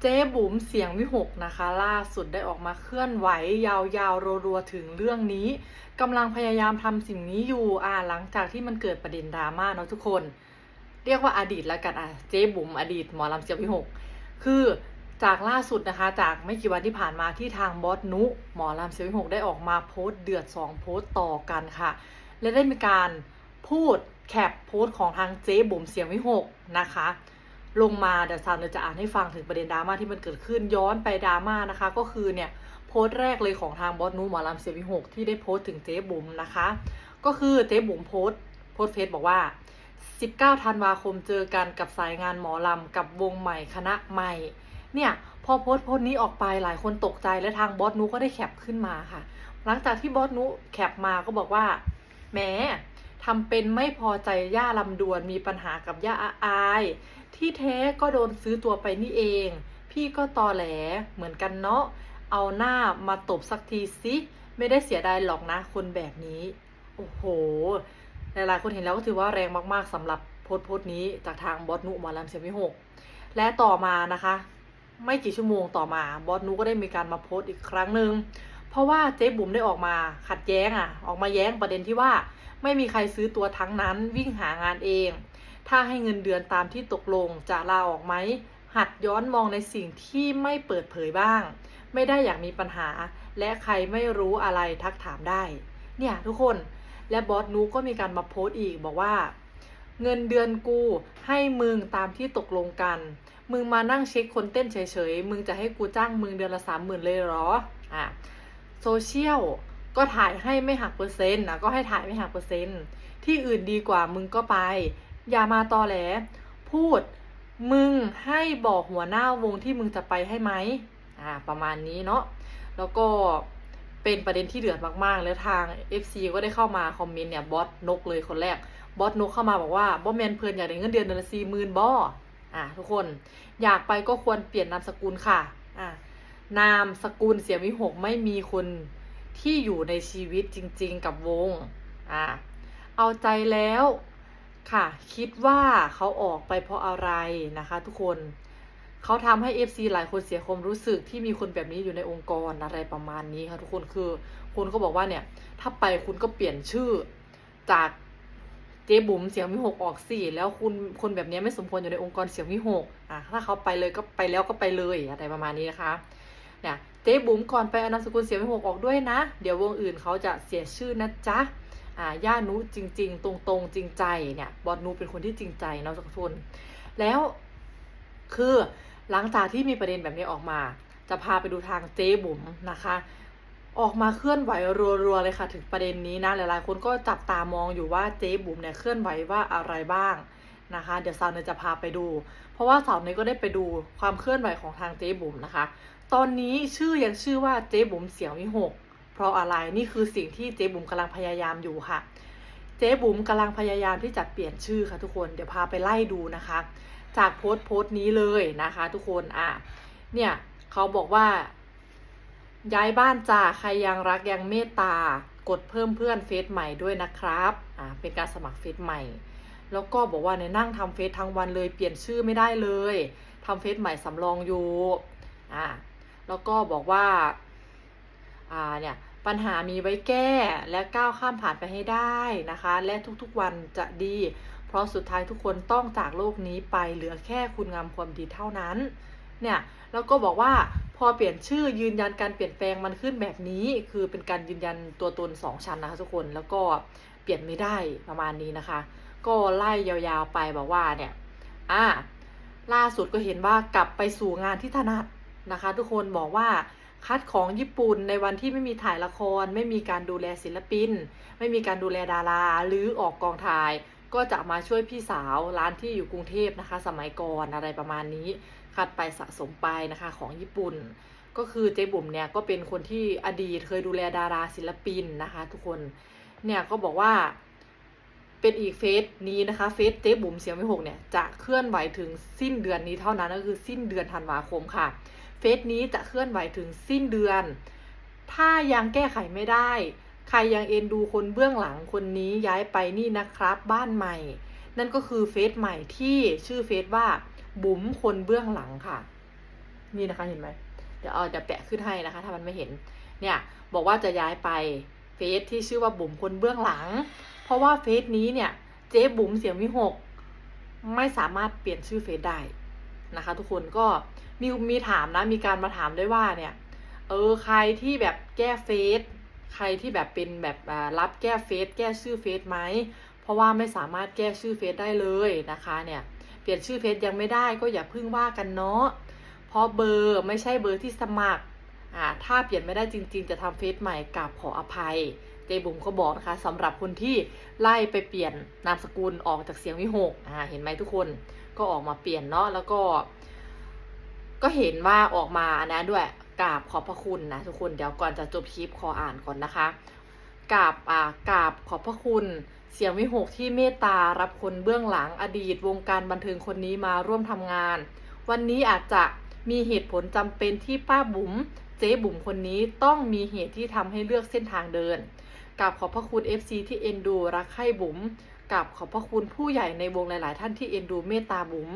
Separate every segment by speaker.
Speaker 1: เจ๊บุ๋มเสียงวิหกนะคะ ล่าสุดได้ออกมาเคลื่อนไหวยาวๆรัวๆถึงเรื่องนี้กำลังพยายามทำสิ่งนี้อยู่อ่าหลังจากที่มันเกิดประเด็นดราม่าเนาะทุกคน เรียกว่าอดีตแล้วกันอะเจ๊บุ๋มอดีตหมอลำเสียงวิหกคือจากล่าสุดนะคะ จากไม่กี่วันที่ผ่านมาที่ทางบอสนุหมอลำเสียงวิหกได้ออกมาโพสต์เดือดสองโพสต์ต่อกันค่ะ และได้มีการพูดแคปโพสต์ของทางเจ๊บุ๋มเสียงวิหกนะคะ ลงมาเดี๋ยวซานจะอ่านให้ฟังถึงประเด็นดราม่าที่มันเกิดขึ้นย้อนไปดราม่านะคะ ก็คือเนี่ยโพสต์แรกเลยของทางบอสนูหมอลำเสียวิหกที่ได้โพสต์ถึงเจ๊บุ๋มนะคะ ก็คือเจ๊บุ๋มโพสต์โพสต์เฟซบอกว่า 19ธันวาคมเจอกันกับสายงานหมอลำกับวงใหม่คณะใหม่ เนี่ยพอโพสต์โพสต์นี้ออกไปหลายคนตกใจและทางบอสนูก็ได้แคปขึ้นมาค่ะ หลังจากที่บอสนูแคปมาก็บอกว่าแหมทำเป็นไม่พอใจย่าลำดวนมีปัญหากับย่าอาอาย ที่แท้ก็โดนซื้อตัวไปนี่เอง พี่ก็ตอแหลเหมือนกันเนาะ เอาหน้ามาตบสักทีสิ ไม่ได้เสียดายหรอกนะคนแบบนี้ โอ้โห หลายๆคนเห็นแล้วก็ถือว่าแรงมากๆสำหรับโพสต์โพสต์นี้จากทางบอสนุหมอลำเสียงวิหก และต่อมานะคะ ไม่กี่ชั่วโมงต่อมาบอสนุก็ได้มีการมาโพสต์อีกครั้งหนึ่งเพราะว่าเจ๊บุ๋มได้ออกมาขัดแย้งอะ ออกมาแย้งประเด็นที่ว่า ไม่มีใครซื้อตัวทั้งนั้นวิ่งหางานเอง ถ้าให้เงินเดือนตามที่ตกลงจะลาออกไหม หัดย้อนมองในสิ่งที่ไม่เปิดเผยบ้าง ไม่ได้อยากมีปัญหา และใครไม่รู้อะไรทักถามได้ เนี่ยทุกคน และบอสนูก็มีการมาโพสต์อีกบอกว่า เงินเดือนกูให้มึงตามที่ตกลงกัน มึงมานั่งเช็คคนเต้นเฉยๆ มึงจะให้กูจ้างมึงเดือนละสามหมื่นเลยเหรอ อะ โซเชียลก็ถ่ายให้ไม่หักเปอร์เซ็นต์นะก็ให้ถ่ายไม่หักเปอร์เซ็นต์ ที่อื่นดีกว่ามึงก็ไป อย่ามาตอแหล พูด มึงให้บอกหัวหน้าวงที่มึงจะไปให้ไหมอ่า ประมาณนี้เนาะ แล้วก็เป็นประเด็นที่เดือดมากๆ แล้วทาง FC ก็ได้เข้ามาคอมเมนต์เนี่ยบอสนกเลยคนแรก บอสนกเข้ามาบอกว่าบอสแมนเพลินอยากได้เงินเดือนเดือนละสี่หมื่นบออ่าทุกคนอยากไปก็ควรเปลี่ยนนามสกุลค่ะอ่านามสกุลเสียวิหกไม่มีคนที่อยู่ในชีวิตจริง ๆ กับวงอ่าเอาใจแล้ว ค่ะ คิดว่าเขาออกไปเพราะอะไรนะคะ ทุกคนเขาทำให้ FC หลายคนเสียความรู้สึกที่มีคนแบบนี้อยู่ในองค์กรอะไรประมาณนี้ค่ะทุกคนคือคุณก็บอกว่าเนี่ย ถ้าไปคุณก็เปลี่ยนชื่อจากเจ๊บุ๋มเสียงวิหกออกสิแล้วคุณคนแบบนี้ไม่สมควรอยู่ในองค์กรเสียงวิหกอะถ้าเขาไปเลยก็ไปแล้วก็ไปเลยอะไรประมาณนี้นะคะเนี่ยเจ๊บุ๋มก่อนไปอนามสกุลเสียงวิหกออกด้วยนะ เดี๋ยววงอื่นเขาจะเสียชื่อนะจ๊ะ ย่านุจริง ๆ ตรงๆ จริงใจเนี่ยบอสนุเป็นคนที่จริงใจเนาะทุกคนแล้วคือหลังจากที่มีประเด็นแบบนี้ออกมา จะพาไปดูทางเจ๊บุ๋มนะคะ ออกมาเคลื่อนไหวรัวๆเลยค่ะ ถึงประเด็นนี้นะหลายๆคนก็จับตามองอยู่ว่าเจ๊บุ๋มเนี่ยเคลื่อนไหวว่าอะไรบ้างนะคะ เดี๋ยวสาวเนยจะพาไปดู เพราะว่าสาวเนยก็ได้ไปดูความเคลื่อนไหวของทางเจ๊บุ๋มนะคะ ตอนนี้ชื่อยังชื่อว่าเจ๊บุ๋มเสียงวิหก ราะอะไรนี่คือสิ่งที่เจ๊บุ๋มกำลังพยายามอยู่ค่ะ เจ๊บุ๋มกำลังพยายามที่จะเปลี่ยนชื่อค่ะทุกคนเดี๋ยวพาไปไล่ดูนะคะ จากโพสต์โพสต์นี้เลยนะคะ ทุกคนอะเนี่ยเขาบอกว่า ย้ายบ้านจ้าใครยังรักยังเมตตากดเพิ่มเพื่อนเฟซใหม่ด้วยนะครับอ่าเป็นการสมัครเฟซใหม่ แล้วก็บอกว่าเนี่ยนั่งทำเฟซทั้งวันเลยเปลี่ยนชื่อไม่ได้เลยทำเฟซใหม่สำรองอยู่อ่าแล้วก็บอกว่าอ่าเนี่ย ปัญหามีไว้แก้และก้าวข้ามผ่านไปให้ได้นะคะ และทุกๆวันจะดี เพราะสุดท้ายทุกคนต้องจากโลกนี้ไปเหลือแค่คุณงามความดีเท่านั้น เนี่ยแล้วก็บอกว่าพอเปลี่ยนชื่อยืนยันการเปลี่ยนแปลงมันขึ้นแบบนี้ คือเป็นการยืนยันตัวตนสองชั้นนะคะทุกคนแล้วก็เปลี่ยนไม่ได้ประมาณนี้นะคะ ก็ไล่ยาวๆไปบอกว่าเนี่ยอ่าล่าสุดก็เห็นว่ากลับไปสู่งานที่ถนัดนะคะ ทุกคนบอกว่า คัดของญี่ปุ่นในวันที่ไม่มีถ่ายละคร ไม่มีการดูแลศิลปิน ไม่มีการดูแลดารา หรือออกกองถ่าย ก็จะมาช่วยพี่สาวร้านที่อยู่กรุงเทพนะคะ สมัยก่อนอะไรประมาณนี้ คัดไปสะสมไปนะคะของญี่ปุ่น ก็คือเจ๊บุ๋มเนี่ยก็เป็นคนที่อดีตเคยดูแลดาราศิลปินนะคะ ทุกคนเนี่ยก็บอกว่าเป็นอีกเฟสนี้นะคะเฟสเจ๊บุ๋มเสียงไม่หกเนี่ยจะเคลื่อนไหวถึงสิ้นเดือนนี้เท่านั้นก็คือสิ้นเดือนธันวาคมค่ะ เฟสนี้จะเคลื่อนไหวถึงสิ้นเดือน ถ้ายังแก้ไขไม่ได้ ใครยังเอ็นดูคนเบื้องหลังคนนี้ย้ายไปนี่นะครับ บ้านใหม่ นั่นก็คือเฟสใหม่ที่ชื่อเฟสว่าบุ๋มคนเบื้องหลังค่ะ นี่นะคะเห็นไหมเดี๋ยวเอาเดี๋ยวแปะขึ้นให้นะคะ ถ้ามันไม่เห็น เนี่ย บอกว่าจะย้ายไปเฟซที่ชื่อว่าบุ๋มคนเบื้องหลัง เพราะว่าเฟซนี้เนี่ยเจ๊บุ๋มเสียงวิหกไม่สามารถเปลี่ยนชื่อเฟซได้นะคะ ทุกคนก็ มีมีถามนะ มีการมาถามด้วยว่าเนี่ย เออใครที่แบบแก้เฟซใครที่แบบเป็นแบบรับแก้เฟซแก้ชื่อเฟซไหมเพราะว่าไม่สามารถแก้ชื่อเฟซได้เลยนะคะเนี่ยเปลี่ยนชื่อเฟซยังไม่ได้ก็อย่าพึ่งว่ากันเนาะเพราะเบอร์ไม่ใช่เบอร์ที่สมัครอ่าถ้าเปลี่ยนไม่ได้จริง ๆ จะทำเฟซใหม่กับขออภัยเจบุ๋มก็บอกนะคะสำหรับคนที่ไล่ไปเปลี่ยนนามสกุลออกจากเสียงวิหกอ่าเห็นไหมทุกคนก็ออกมาเปลี่ยนเนาะแล้วก็ ก็เห็นว่าออกมานะด้วยกราบขอบพระคุณนะทุกคนเดี๋ยวก่อนจะจบคลิปขออ่านก่อนนะคะกราบอ่ากราบขอบพระคุณเสียงวิหกที่เมตตารับคนเบื้องหลังอดีตวงการบันเทิงคนนี้มาร่วมทำงาน วันนี้อาจจะมีเหตุผลจำเป็นที่ป้าบุ๋มเจ๊บุ๋มคนนี้ต้องมีเหตุที่ทำให้เลือกเส้นทางเดินกราบขอบพระคุณ FC ที่เอ็นดูรักใคร่บุ๋มกราบขอบพระคุณผู้ใหญ่ในวงหลาย ๆ ท่านที่เอ็นดูเมตตาบุ๋ม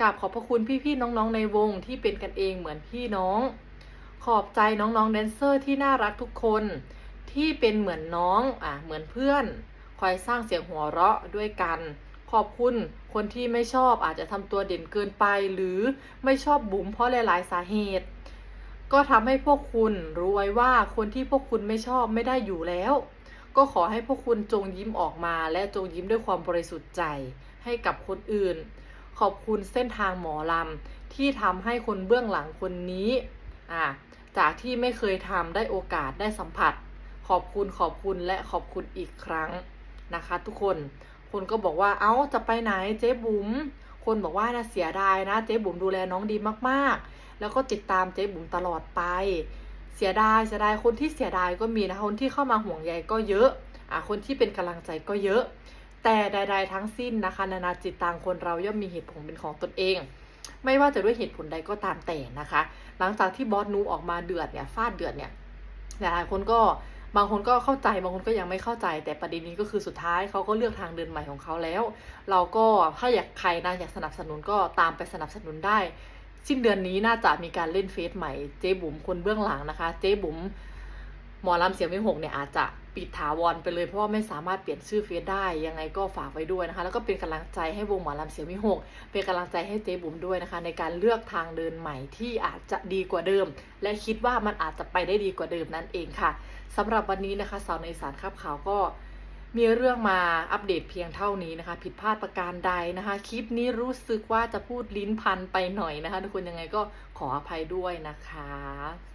Speaker 1: กราบขอบพระคุณพี่ๆน้องๆในวงที่เป็นกันเองเหมือนพี่น้อง ขอบใจน้องๆแดนเซอร์ที่น่ารักทุกคนที่เป็นเหมือนน้องอะเหมือนเพื่อน คอยสร้างเสียงหัวเราะด้วยกัน ขอบคุณคนที่ไม่ชอบอาจจะทำตัวเด่นเกินไป หรือไม่ชอบบุ๋มเพราะหลายๆสาเหตุ ก็ทำให้พวกคุณรู้ไว้ว่าคนที่พวกคุณไม่ชอบไม่ได้อยู่แล้ว ก็ขอให้พวกคุณจงยิ้มออกมา และจงยิ้มด้วยความบริสุทธิ์ใจให้กับคนอื่น ขอบคุณเส้นทางหมอลำที่ทำให้คนเบื้องหลังคนนี้อ่าจากที่ไม่เคยทำได้โอกาสได้สัมผัส ขอบคุณขอบคุณและขอบคุณอีกครั้งนะคะ ทุกคนคนก็บอกว่าเอ้าจะไปไหนเจ๊บุ๋มคนบอกว่านะเสียดายนะเจ๊บุ๋มดูแลน้องดีมากๆ แล้วก็ติดตามเจ๊บุ๋มตลอดไป เสียดายเสียดายคนที่เสียดายก็มีนะคนที่เข้ามาห่วงใยก็เยอะอะคนที่เป็นกำลังใจก็เยอะ แต่ใด ๆ ทั้งสิ้นนะคะ นานาจิตตังคนเราย่อมมีเหตุผลเป็นของตนเอง ไม่ว่าจะด้วยเหตุผลใดก็ตามแต่นะคะ หลังจากที่บอสนูออกมาเดือดเนี่ยฟาดเดือดเนี่ยหลายคนก็บางคนก็เข้าใจบางคนก็ยังไม่เข้าใจ แต่ประเด็นนี้ก็คือสุดท้ายเขาก็เลือกทางเดินใหม่ของเขาแล้ว เราก็ถ้าอยากใครนะอยากสนับสนุนก็ตามไปสนับสนุนได้ สิ้นเดือนนี้น่าจะมีการเล่นเฟซใหม่เจ๊บุ๋มคนเบื้องหลังนะคะ เจ๊บุ๋มหมอลำเสียงวิหกเนี่ยอาจจะ ปิดถาวรไปเลยเพราะว่าไม่สามารถเปลี่ยนชื่อเฟซได้ ยังไงก็ฝากไว้ด้วยนะคะ แล้วก็เป็นกำลังใจให้วงหมอลำเสียงวิหก เป็นกำลังใจให้เจ๊บุ๋มด้วยนะคะ ในการเลือกทางเดินใหม่ที่อาจจะดีกว่าเดิม และคิดว่ามันอาจจะไปได้ดีกว่าเดิมนั่นเองค่ะสำหรับวันนี้นะคะสาวในสารคับข่าวก็มีเรื่องมาอัปเดตเพียงเท่านี้นะคะ ผิดพลาดประการใดนะคะ คลิปนี้รู้สึกว่าจะพูดลิ้นพันไปหน่อยนะคะ ทุกคนยังไงก็ขออภัยด้วยนะคะ